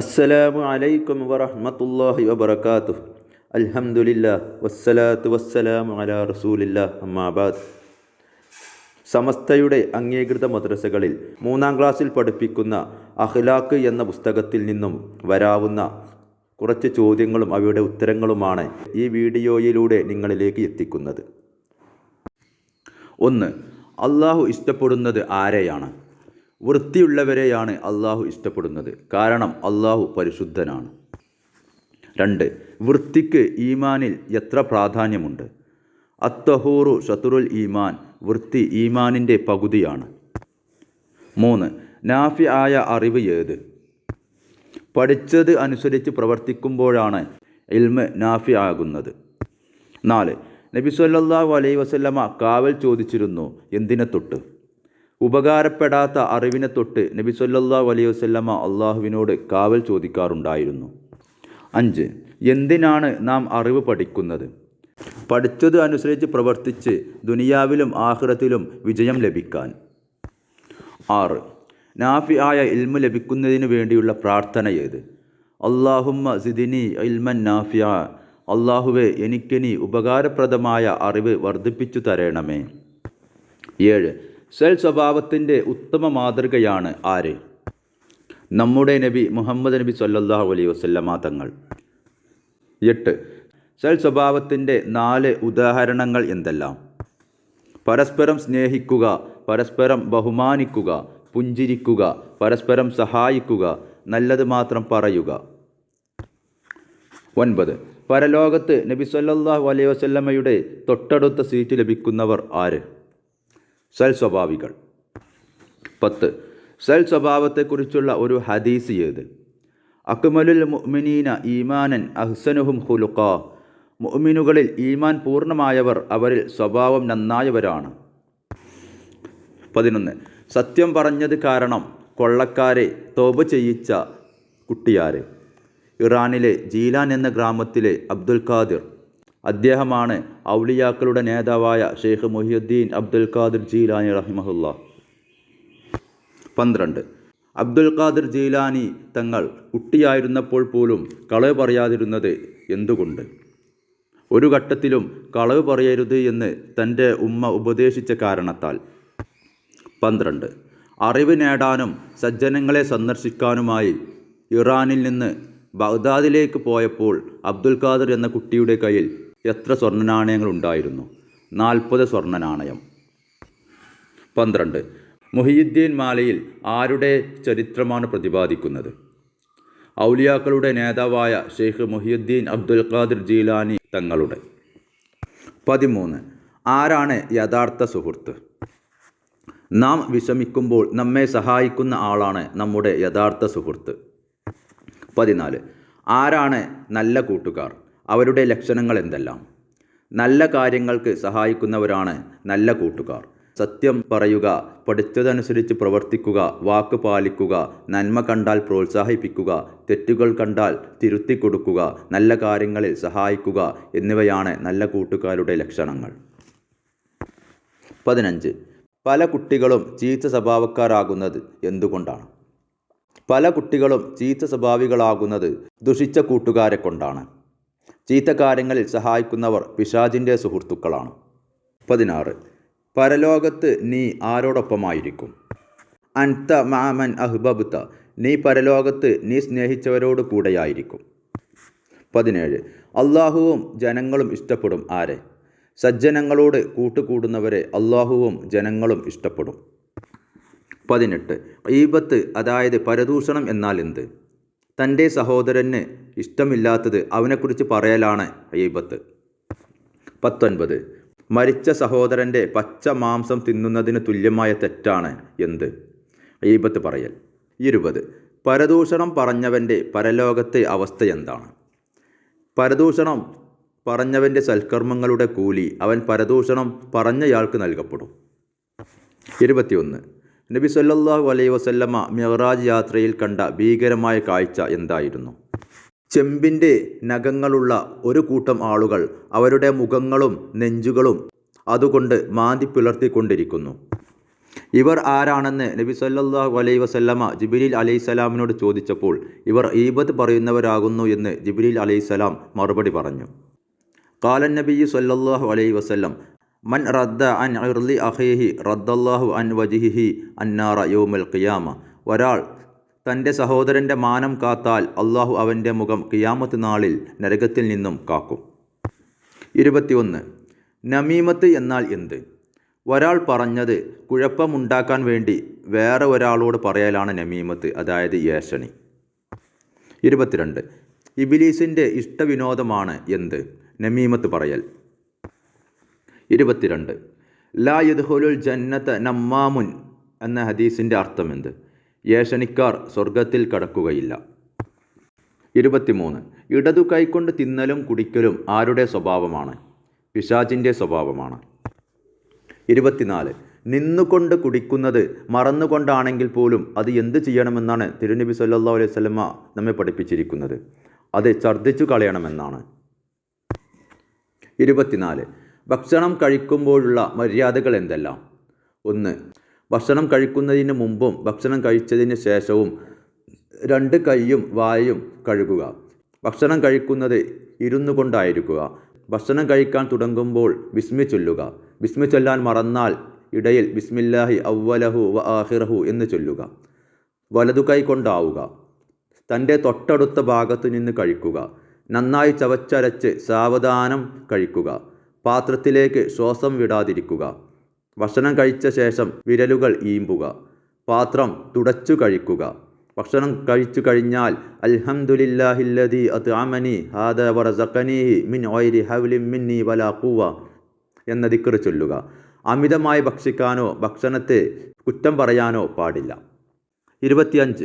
അസ്സലാമു അലൈക്കും വറഹ്മത്തുള്ളാഹി വബറകാതുഹു. അൽഹംദുലില്ലാ വസ്സലാത്തു വസ്സലാമു അലാ റസൂലില്ലാ അമ്മാബാദ് സമസ്തയുടെ അംഗീകൃത മദ്രസകളിൽ മൂന്നാം ക്ലാസ്സിൽ പഠിപ്പിക്കുന്ന അഖ്ലാഖ് എന്ന പുസ്തകത്തിൽ നിന്നും വരാവുന്ന കുറച്ച് ചോദ്യങ്ങളും അവയുടെ ഉത്തരങ്ങളുമാണ് ഈ വീഡിയോയിലൂടെ നിങ്ങളിലേക്ക് എത്തിക്കുന്നത്. ഒന്ന് അള്ളാഹു ഇഷ്ടപ്പെടുന്നത് ആരെയാണ്? വൃത്തിയുള്ളവരെയാണ് അള്ളാഹു ഇഷ്ടപ്പെടുന്നത്. കാരണം അള്ളാഹു പരിശുദ്ധനാണ്. രണ്ട് വൃത്തിക്ക് ഈമാനിൽ എത്ര പ്രാധാന്യമുണ്ട്? അത്തഹൂറു ഷത്തുറുൽ ഈമാൻ വൃത്തി ഈമാനിന്റെ പകുതിയാണ്. മൂന്ന് നാഫി ആയ അറിവ് ഏത്? പഠിച്ചത് അനുസരിച്ച് പ്രവർത്തിക്കുമ്പോഴാണ് ഇൽമ് നാഫി ആകുന്നത്. നാല് നബി സല്ലല്ലാഹു അലൈഹി വസല്ലമ കാവൽ ചോദിച്ചിരുന്നു എന്തിനെ തൊട്ട്? ഉപകാരപ്പെടാത്ത അറിവിനെ തൊട്ട് നബി സല്ലാ അലൈഹി വസല്ലമ അള്ളാഹുവിനോട് കാവൽ ചോദിക്കാറുണ്ടായിരുന്നു. അഞ്ച് എന്തിനാണ് നാം അറിവ് പഠിക്കുന്നത്? പഠിച്ചത് അനുസരിച്ച് പ്രവർത്തിച്ച് ദുനിയാവിലും ആഹ്റത്തിലും വിജയം ലഭിക്കാൻ. ആറ് നാഫി ആയ ഇൽമ ലഭിക്കുന്നതിന് വേണ്ടിയുള്ള പ്രാർത്ഥന ഏത്? അള്ളാഹുമ്മ സിദിനി ഇൽമൻ നാഫിയ അള്ളാഹുവെ എനിക്കിനി ഉപകാരപ്രദമായ അറിവ് വർദ്ധിപ്പിച്ചു തരണമേ. ഏഴ് സെൽ സ്വഭാവത്തിന്റെ ഉത്തമ മാതൃകയാണ് ആര്? നമ്മുടെ നബി മുഹമ്മദ് നബി സല്ലല്ലാഹു അലൈഹി വസല്ലമ തങ്ങൾ. എട്ട്. സെൽ സ്വഭാവത്തിന്റെ നാല് ഉദാഹരണങ്ങൾ എന്തെല്ലാം? പരസ്പരം സ്നേഹിക്കുക പരസ്പരം ബഹുമാനിക്കുക പുഞ്ചിരിക്കുക പരസ്പരം സഹായിക്കുക നല്ലത് മാത്രം പറയുക. ഒൻപത്. പരലോകത്ത് നബി സല്ലാഹു അലൈഹി വസല്ലമ്മയുടെ തൊട്ടടുത്ത സീറ്റ് ലഭിക്കുന്നവർ ആര്? സൽ സ്വഭാവികൾ. പത്ത്. സൽ സ്വഭാവത്തെക്കുറിച്ചുള്ള ഒരു ഹദീസ് ഏത്? അക്മലുൽ മുഅ്മിനീന ഈമാനൻ അഹ്സനുഹും ഹുലുക്ക മുഅ്മിനുകളിൽ ഈമാൻ പൂർണമായവർ അവരിൽ സ്വഭാവം നന്നായവരാണ്. പതിനൊന്ന്. സത്യം പറഞ്ഞത് കാരണം കൊള്ളക്കാരെ തോപ ചെയ്യിച്ച കുട്ടിയാരെ? ഇറാനിലെ ജീലാൻ എന്ന ഗ്രാമത്തിലെ അബ്ദുൽ ഖാദിർ. അദ്ദേഹമാണ് ഔലിയാക്കളുടെ നേതാവായ ഷെയ്ഖ് മുഹിയുദ്ദീൻ അബ്ദുൽ ഖാദിർ ജീലാനി റഹിമഹുല്ല. പന്ത്രണ്ട്. അബ്ദുൽ ഖാദിർ ജീലാനി തങ്ങൾ കുട്ടിയായിരുന്നപ്പോൾ പോലും കളവ് പറയാതിരുന്നത് എന്തുകൊണ്ട്? ഒരു ഘട്ടത്തിലും കളവ് പറയരുത് എന്ന് തന്റെ ഉമ്മ ഉപദേശിച്ച കാരണത്താൽ. പന്ത്രണ്ട്. അറിവ് നേടാനും സജ്ജനങ്ങളെ സന്ദർശിക്കാനുമായി ഇറാനിൽ നിന്ന് ബഗ്ദാദിലേക്ക് പോയപ്പോൾ അബ്ദുൽ ഖാദിർ എന്ന കുട്ടിയുടെ കയ്യിൽ എത്ര സ്വർണ നാണയങ്ങൾ ഉണ്ടായിരുന്നു നാൽപ്പത് സ്വർണ നാണയം പന്ത്രണ്ട്. മുഹിയുദ്ദീൻ മാലയിൽ ആരുടെ ചരിത്രമാണ് പ്രതിപാദിക്കുന്നത്? ഔലിയാക്കളുടെ നേതാവായ ഷെയ്ഖ് മുഹിയുദ്ദീൻ അബ്ദുൽ ഖാദിർ ജീലാനി തങ്ങളുടെ. പതിമൂന്ന്. ആരാണ് യഥാർത്ഥ സുഹൃത്ത്? നാം വിഷമിക്കുമ്പോൾ നമ്മെ സഹായിക്കുന്ന ആളാണ് നമ്മുടെ യഥാർത്ഥ സുഹൃത്ത്. പതിനാല്. ആരാണ് നല്ല കൂട്ടുകാർ? അവരുടെ ലക്ഷണങ്ങൾ എന്തെല്ലാം? നല്ല കാര്യങ്ങൾക്ക് സഹായിക്കുന്നവരാണ് നല്ല കൂട്ടുകാർ. സത്യം പറയുക പഠിച്ചതനുസരിച്ച് പ്രവർത്തിക്കുക വാക്ക് പാലിക്കുക നന്മ കണ്ടാൽ പ്രോത്സാഹിപ്പിക്കുക തെറ്റുകൾ കണ്ടാൽ തിരുത്തി കൊടുക്കുക നല്ല കാര്യങ്ങളിൽ സഹായിക്കുക എന്നിവയാണ് നല്ല കൂട്ടുകാരുടെ ലക്ഷണങ്ങൾ. പതിനഞ്ച്. പല കുട്ടികളും ചീത്ത സ്വഭാവക്കാരാകുന്നത് എന്തുകൊണ്ടാണ്? പല കുട്ടികളും ചീത്ത സ്വഭാവികളാകുന്നത് ദുഷിച്ച കൂട്ടുകാരെ കൊണ്ടാണ്. ചീത്ത കാര്യങ്ങളിൽ സഹായിക്കുന്നവർ പിശാജിന്റെ സുഹൃത്തുക്കളാണ്. പതിനാറ്. പരലോകത്ത് നീ ആരോടൊപ്പമായിരിക്കും. അൻത മാമൻ അഹ്ബബുത്ത നീ പരലോകത്ത് നീ സ്നേഹിച്ചവരോട് കൂടെയായിരിക്കും. പതിനേഴ്. അള്ളാഹുവും ജനങ്ങളും ഇഷ്ടപ്പെടും ആരെ? സജ്ജനങ്ങളോട് കൂട്ടുകൂടുന്നവരെ അള്ളാഹുവും ജനങ്ങളും ഇഷ്ടപ്പെടും. പതിനെട്ട്. ഈബത്ത് അതായത് പരദൂഷണം എന്നാൽ എന്ത്? തന്റെ സഹോദരന് ഇഷ്ടമില്ലാത്തത് അവനെക്കുറിച്ച് പറയലാണ് അയ്യബത്ത്. പത്തൊൻപത്. മരിച്ച സഹോദരന്റെ പച്ച മാംസം തിന്നുന്നതിന് തുല്യമായ തെറ്റാണ് എന്ത്? ഈബത്ത് പറയൽ. ഇരുപത്. പരദൂഷണം പറഞ്ഞവന്റെ പരലോകത്തെ അവസ്ഥ എന്താണ്? പരദൂഷണം പറഞ്ഞവന്റെ സൽക്കർമ്മങ്ങളുടെ കൂലി അവൻ പരദൂഷണം പറഞ്ഞയാൾക്ക് നൽകപ്പെടും. ഇരുപത്തിയൊന്ന്. നബി സല്ലാഹു അലൈഹി വസല്ലമ മിഹ്റാജ് യാത്രയിൽ കണ്ട ഭീകരമായ കാഴ്ച എന്തായിരുന്നു? ചെമ്പിന്റെ നഖങ്ങളുള്ള ഒരു കൂട്ടം ആളുകൾ അവരുടെ മുഖങ്ങളും നെഞ്ചുകളും അതുകൊണ്ട് മാന്തി പിളർത്തിക്കൊണ്ടിരിക്കുന്നു. ഇവർ ആരാണെന്ന് നബി സല്ലല്ലാഹു അലൈഹി വസല്ലമ ജിബ്രീൽ അലൈഹിസ്സലാമിനോട് ചോദിച്ചപ്പോൾ ഇവർ ഈബത്ത് പറയുന്നവരാകുന്നു എന്ന് ജിബ്രീൽ അലൈഹിസ്സലാം മറുപടി പറഞ്ഞു. കാലൻ നബി സല്ലല്ലാഹു അലൈഹി വസല്ലം മൻ റദ്ദ അൻ ഇർലി അഖീഹി റദ്ദല്ലാഹു അൻ വജിഹിഹി അന്നാറ യോമൽ ഖിയാമ ഒരാൾ തന്റെ സഹോദരന്റെ മാനം കാത്താൽ അള്ളാഹു അവന്റെ മുഖം കിയാമത്ത് നാളിൽ നരകത്തിൽ നിന്നും കാക്കും. ഇരുപത്തിയൊന്ന് നമീമത്ത് എന്നാൽ എന്ത്? ഒരാൾ പറഞ്ഞത് കുഴപ്പമുണ്ടാക്കാൻ വേണ്ടി വേറെ ഒരാളോട് പറയലാണ് നമീമത്ത് അതായത് ഏഷണി ഇരുപത്തിരണ്ട് ഇബിലീസിന്റെ ഇഷ്ടവിനോദമാണ് എന്ത്? നമീമത്ത് പറയൽ. ഇരുപത്തിരണ്ട് ലാ യുദ്ഹുലുൽ ജന്നത്ത് നമ്മാമുൻ എന്ന ഹദീസിന്റെ അർത്ഥം എന്ത്? ഏഷണിക്കാർ സ്വർഗത്തിൽ കടക്കുകയില്ല. ഇരുപത്തിമൂന്ന്. ഇടതു കൈകൊണ്ട് തിന്നലും കുടിക്കലും ആരുടെ സ്വഭാവമാണ്? പിശാചിന്റെ സ്വഭാവമാണ്. ഇരുപത്തിനാല്. നിന്നുകൊണ്ട് കുടിക്കുന്നത് മറന്നുകൊണ്ടാണെങ്കിൽ പോലും അത് എന്ത് ചെയ്യണമെന്നാണ് തിരുനബി സല്ലാ അലൈഹി സ്വലമ നമ്മെ പഠിപ്പിച്ചിരിക്കുന്നത്. അത് ഛർദ്ദിച്ചു കളയണമെന്നാണ്. ഇരുപത്തിനാല്. ഭക്ഷണം കഴിക്കുമ്പോഴുള്ള മര്യാദകൾ എന്തെല്ലാം? ഒന്ന്. ഭക്ഷണം കഴിക്കുന്നതിന് മുമ്പും ഭക്ഷണം കഴിച്ചതിന് ശേഷവും രണ്ട് കൈയും വായും കഴുകുക. ഭക്ഷണം കഴിക്കുന്നത് ഇരുന്നു കൊണ്ടായിരിക്കുക. ഭക്ഷണം കഴിക്കാൻ തുടങ്ങുമ്പോൾ ബിസ്മി ചൊല്ലുക. ബിസ്മി ചൊല്ലാൻ മറന്നാൽ ഇടയിൽ ബിസ്മില്ലാഹി അവ്വലഹു വ ആഹിറഹു എന്ന് ചൊല്ലുക. വലതു കൈ കൊണ്ടാവുക. തന്റെ തൊട്ടടുത്ത ഭാഗത്തു നിന്ന് കഴിക്കുക. നന്നായി ചവച്ചരച്ച് സാവധാനം കഴിക്കുക. പാത്രത്തിലേക്ക് ശ്വാസം വിടാതിരിക്കുക. ഭക്ഷണം കഴിച്ച ശേഷം വിരലുകൾ ഈമ്പുക പാത്രം തുടച്ചു കഴിക്കുക. ഭക്ഷണം കഴിച്ചു കഴിഞ്ഞാൽ അൽഹംദുലില്ലാഹില്ലദി അത് അമനി ഹാദ വറസഖനീഹി മിൻ ഓയിരി ഹവ്ലിം മിന്നി വലാ കൂവ എന്ന ദിക്കറ് ചൊല്ലുക. അമിതമായി ഭക്ഷിക്കാനോ ഭക്ഷണത്തെ കുറ്റം പറയാനോ പാടില്ല. ഇരുപത്തിയഞ്ച്.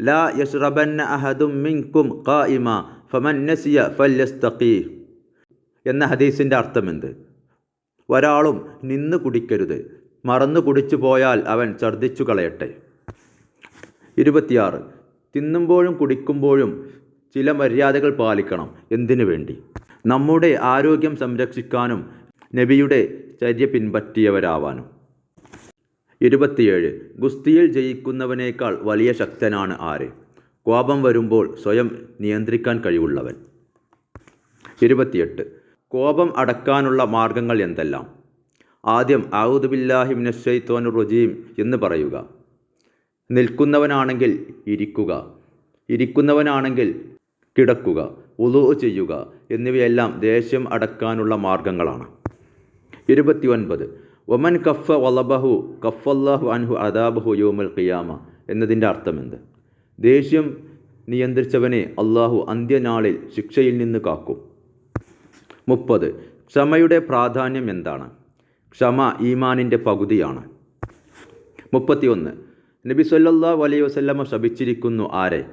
ലാ യഷ്റബന്ന അഹദും മിൻകും ഖായിമ ഫമൻ നസിയ ഫല്യസ്തഖീ എന്ന ഹദീസിന്റെ അർത്ഥമെന്ത്? ഒരാളും നിന്ന് കുടിക്കരുത്. മറന്നു കുടിച്ചു പോയാൽ അവൻ ഛർദ്ദിച്ചു കളയട്ടെ. ഇരുപത്തിയാറ്. തിന്നുമ്പോഴും കുടിക്കുമ്പോഴും ചില മര്യാദകൾ പാലിക്കണം. എന്തിനു വേണ്ടി? നമ്മുടെ ആരോഗ്യം സംരക്ഷിക്കാനും നബിയുടെ ചര്യ പിൻപറ്റിയവരാവാനും. ഇരുപത്തിയേഴ്. ഗുസ്തിയിൽ ജയിക്കുന്നവനേക്കാൾ വലിയ ശക്തനാണ് ആര്? കോപം വരുമ്പോൾ സ്വയം നിയന്ത്രിക്കാൻ കഴിവുള്ളവൻ. ഇരുപത്തിയെട്ട്. കോപം അടക്കാനുള്ള മാർഗങ്ങൾ എന്തെല്ലാം? ആദ്യം ഔദുബില്ലാഹി മിനശ്ശൈത്തോനു റുജീം എന്ന് പറയുക. നിൽക്കുന്നവനാണെങ്കിൽ ഇരിക്കുക. ഇരിക്കുന്നവനാണെങ്കിൽ കിടക്കുക. ഉളു ചെയ്യുക. എന്നിവയെല്ലാം ദേഷ്യം അടക്കാനുള്ള മാർഗങ്ങളാണ്. ഇരുപത്തി ഒൻപത് ഒമൻ കഫ വലബഹു കഫല്ലാഹു അൻഹു അദാബഹു യോമുൽ ഖിയാമ എന്നതിന്റെ അർത്ഥമെന്ത്? ദേഷ്യം നിയന്ത്രിച്ചവനെ അള്ളാഹു അന്ത്യനാളിൽ ശിക്ഷയിൽ നിന്ന് കാക്കും. മുപ്പത്. ക്ഷമയുടെ പ്രാധാന്യം എന്താണ്? ക്ഷമ ഈമാനിന്റെ പകുതിയാണ്. മുപ്പത്തിയൊന്ന്. നബി സല്ലാ അലൈഹി വസല്ലമ ശപിച്ചിരിക്കുന്നു ആരെ?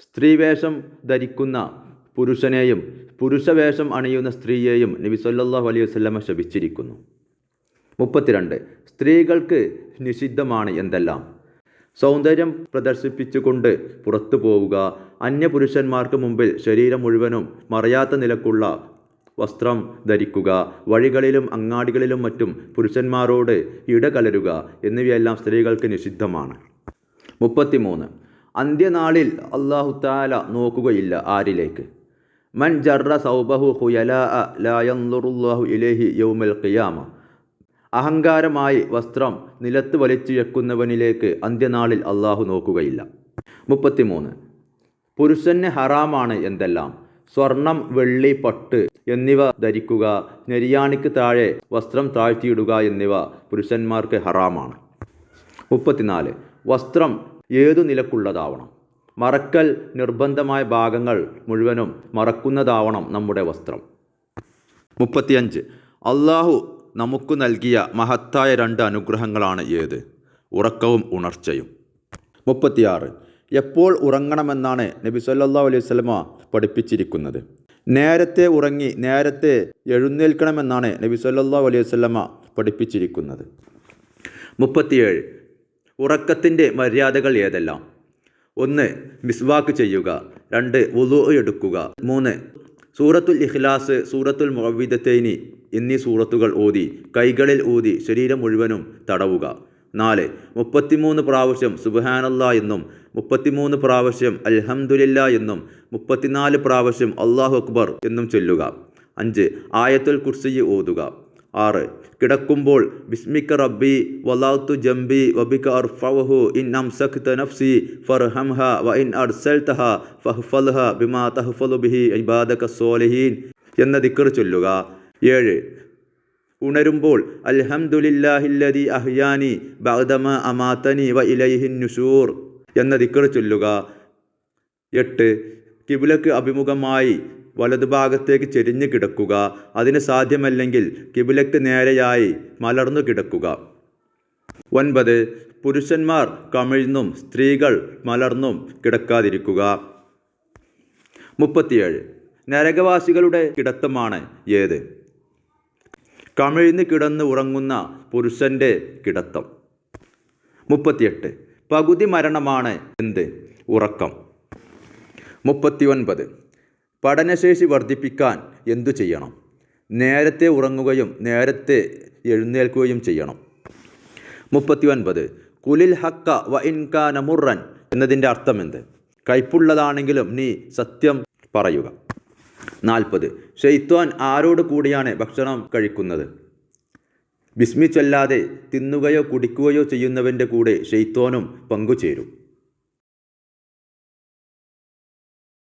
സ്ത്രീവേഷം ധരിക്കുന്ന പുരുഷനെയും പുരുഷവേഷം അണിയുന്ന സ്ത്രീയെയും നബി സല്ലല്ലാഹു അലൈഹി വസല്ലമ ശപിച്ചിരിക്കുന്നു. മുപ്പത്തിരണ്ട്. സ്ത്രീകൾക്ക് നിഷിദ്ധമാണ് എന്തെല്ലാം? സൗന്ദര്യം പ്രദർശിപ്പിച്ചുകൊണ്ട് പുറത്തു പോവുക അന്യപുരുഷന്മാർക്ക് മുമ്പിൽ ശരീരം മുഴുവനും മറയാത്ത നിലക്കുള്ള വസ്ത്രം ധരിക്കുക വഴികളിലും അങ്ങാടികളിലും മറ്റും പുരുഷന്മാരോട് ഇടകലരുക എന്നിവയെല്ലാം സ്ത്രീകൾക്ക് നിഷിദ്ധമാണ്. മുപ്പത്തിമൂന്ന്. അന്ത്യനാളിൽ അള്ളാഹു താല നോക്കുകയില്ല ആരിലേക്ക്. മൻ ജറ സൗബഹു ഹുയലാ ഇലേഹി യൗമൽ ഖിയാമ. അഹങ്കാരമായി വസ്ത്രം നിലത്ത് വലിച്ചു വെക്കുന്നവനിലേക്ക് അന്ത്യനാളിൽ അള്ളാഹു നോക്കുകയില്ല. മുപ്പത്തിമൂന്ന്. പുരുഷന് ഹറാമാണ് എന്തെല്ലാം? സ്വർണം വെള്ളി പട്ട് എന്നിവ ധരിക്കുക നെരിയാണിക്ക് താഴെ വസ്ത്രം താഴ്ത്തിയിടുക എന്നിവ പുരുഷന്മാർക്ക് ഹറാമാണ്. മുപ്പത്തിനാല് വസ്ത്രം ഏതു നിലക്കുള്ളതാവണം? മറക്കൽ നിർബന്ധമായ ഭാഗങ്ങൾ മുഴുവനും മറക്കുന്നതാവണം നമ്മുടെ വസ്ത്രം. മുപ്പത്തിയഞ്ച് അള്ളാഹു നമുക്ക് നൽകിയ മഹത്തായ രണ്ട് അനുഗ്രഹങ്ങളാണ് ഏത്? ഉറക്കവും ഉണർച്ചയും. മുപ്പത്തിയാറ് എപ്പോൾ ഉറങ്ങണമെന്നാണ് നബി സല്ലാ അലൈഹി സ്വലമ പഠിപ്പിച്ചിരിക്കുന്നത്. നേരത്തെ ഉറങ്ങി നേരത്തെ എഴുന്നേൽക്കണമെന്നാണ് നബി സല്ലാ അലൈഹി സ്വലമ പഠിപ്പിച്ചിരിക്കുന്നത്. മുപ്പത്തിയേഴ് ഉറക്കത്തിന്റെ മര്യാദകൾ ഏതെല്ലാം? ഒന്ന് മിസ്വാക്ക് ചെയ്യുക. രണ്ട് വുലു എടുക്കുക. മൂന്ന് സൂറത്തുൽ ഇഖ്ലാസ് സൂറത്തുൽ മൊവിദത്തേനി എന്നീ സൂറത്തുകൾ ഓതി കൈകളിൽ ഊതി ശരീരം മുഴുവനും തടവുക. നാല്. മുപ്പത്തിമൂന്ന് പ്രാവശ്യം സുബഹാനല്ല എന്നും മുപ്പത്തിമൂന്ന് പ്രാവശ്യം അൽഹംദുലില്ല എന്നും മുപ്പത്തിനാല് പ്രാവശ്യം അള്ളാഹു അക്ബർ എന്നും ചൊല്ലുക. അഞ്ച്. ആയത്തുൽ കുർസി ഓതുക. ആറ്. കിടക്കുമ്പോൾ ബിസ്മിക്ക റബ്ബി വലാത്തു ജംബി വബിക അർഫവഹു ഇൻ അംസഖ്ത നഫ്സി ഫർഹംഹ വ ഇൻ അർസൽതഹ ഫഹ്ഫൽഹ ബിമാ തഹ്ഫലു ബിഹി ഇബാദക സ്വാലിഹീൻ എന്ന ദിക്കർ ചൊല്ലുക. ഏഴ്. ഉണരുമ്പോൾ അൽഹംദുലില്ലാഹില്ലതി അഹ്യാനി ബഹദമ അമാതനി വ ഇലൈഹിൻ നുഷൂർ എന്ന ദിക്കർ ചൊല്ലുക. എട്ട് കിബിലക്ക് അഭിമുഖമായി വലതുഭാഗത്തേക്ക് ചെരിഞ്ഞു കിടക്കുക. അതിന് സാധ്യമല്ലെങ്കിൽ കിബിലക്ക് നേരെയായി മലർന്നു കിടക്കുക. ഒൻപത് പുരുഷന്മാർ കമിഴ്ന്നും സ്ത്രീകൾ മലർന്നും കിടക്കാതിരിക്കുക. മുപ്പത്തിയേഴ് നരകവാസികളുടെ കിടത്തമാണ് ഏത്? കമിഴ്ന്ന് കിടന്ന് ഉറങ്ങുന്ന പുരുഷന്റെ കിടത്തം. മുപ്പത്തിയെട്ട്. പകുതി മരണമാണ് എന്ത്? ഉറക്കം. മുപ്പത്തി ഒൻപത് പഠനശേഷി വർദ്ധിപ്പിക്കാൻ എന്തു ചെയ്യണം? നേരത്തെ ഉറങ്ങുകയും നേരത്തെ എഴുന്നേൽക്കുകയും ചെയ്യണം. മുപ്പത്തി ഒൻപത് കുലിൽ ഹക്ക വ ഇൻകാന മുറൻ എന്നതിന്റെ അർത്ഥം എന്ത്? കയ്പുള്ളതാണെങ്കിലും നീ സത്യം പറയുക. നാൽപ്പത്. ഷെയ്ത്വാൻ ആരോട് കൂടിയാണ് ഭക്ഷണം കഴിക്കുന്നത്? ബിസ്മി ചൊല്ലാതെ തിന്നുകയോ കുടിക്കുകയോ ചെയ്യുന്നവന്റെ കൂടെ ഷെയ്ത്വാനും പങ്കുചേരും.